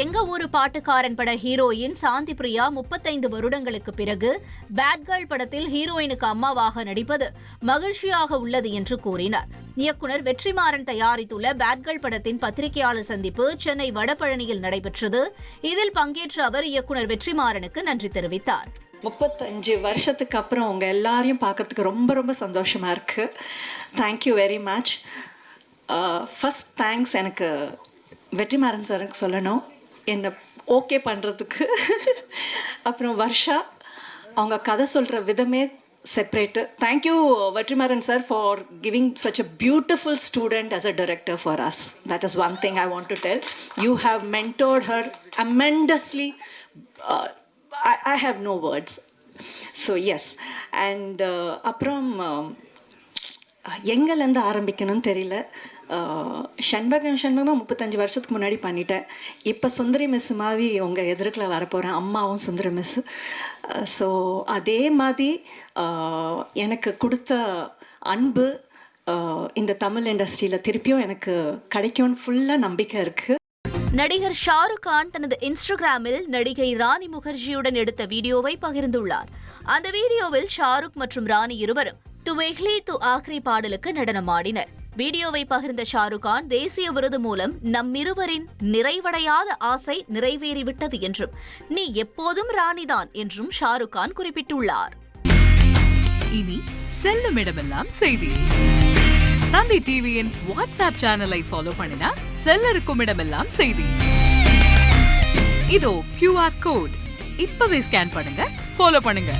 எங்க ஊரு பாட்டுக்காரன் பட ஹீரோயின் சாந்தி பிரியா முப்பத்தைந்து வருடங்களுக்கு பிறகு பேட் கேர்ள் படத்தில் ஹீரோயினுக்கு அம்மாவாக நடிப்பது மகிழ்ச்சியாக உள்ளது என்று கூறினார். இயக்குனர் வெற்றிமாறன் தயாரித்துள்ள பேட் கேர்ள் படத்தின் பத்திரிகையாளர் சந்திப்பு சென்னை வடபழனியில் நடைபெற்றது. இதில் பங்கேற்ற அவர் இயக்குனர் வெற்றிமாறனுக்கு நன்றி தெரிவித்தார். முப்பத்தஞ்சு வருஷத்துக்கு அப்புறம் உங்க எல்லாரையும் பார்க்கறதுக்கு ரொம்ப ரொம்ப சந்தோஷமா இருக்கு. Thank you very much first thanks எனக்கு வெற்றிமாறன் சாருக்கு சொல்லணும். என்னை ஓகே பண்ணுறதுக்கு அப்புறம் வர்ஷா அவங்க கதை சொல்கிற விதமே separate thank you Vetrimaaran sir for giving such a beautiful student as a director for us that is one thing i want to tell you have mentored her tremendously uh, I, I have no words so yes and uh, அப்புறம் uh, எங்கேருந்து ஆரம்பிக்கணும்னு தெரியல. ஷண்பகம் சண்பகம் சண்பகமாக முப்பத்தஞ்சு வருஷத்துக்கு முன்னாடி பண்ணிட்டேன். இப்போ சுந்தரி miss மாதிரி உங்கள் எதிர்க்கில் வரப்போகிறேன் அம்மாவும் சுந்தரி மிஸ் ஸோ அதே மாதிரி எனக்கு கொடுத்த அன்பு இந்த தமிழ் இண்டஸ்ட்ரியில் திருப்பியும் எனக்கு கிடைக்கும்னு ஃபுல்லாக நம்பிக்கை இருக்குது நடிகர் ஷாருக் கான் தனது இன்ஸ்டாகிராமில் நடிகை ராணி முகர்ஜியுடன் எடுத்த வீடியோவை பகிர்ந்துள்ளார். அந்த வீடியோவில் ஷாருக் மற்றும் ராணி இருவரும் துவேஹ்லி து ஆக்ரி பாடலுக்கு நடனமாடினர். வீடியோவை பகிர்ந்த ஷாருக் கான் தேசிய விருது மூலம் நம்மிருவரின் நிறைவடையாத ஆசை நிறைவேறிவிட்டது என்றும் நீ எப்போதும் ராணிதான் என்றும் ஷாருக் கான் குறிப்பிட்டுள்ளார். இனி செல்லும் இடமெல்லாம் செய்தி. தந்தை டிவியின் வாட்ஸ்அப் சேனலை ஃபாலோ பண்ணினா செல்ல இருக்கும் இடமெல்லாம் செய்தி. இதோ கியூஆர் கோட் இப்பவே ஸ்கேன் பண்ணுங்க ஃபாலோ பண்ணுங்க.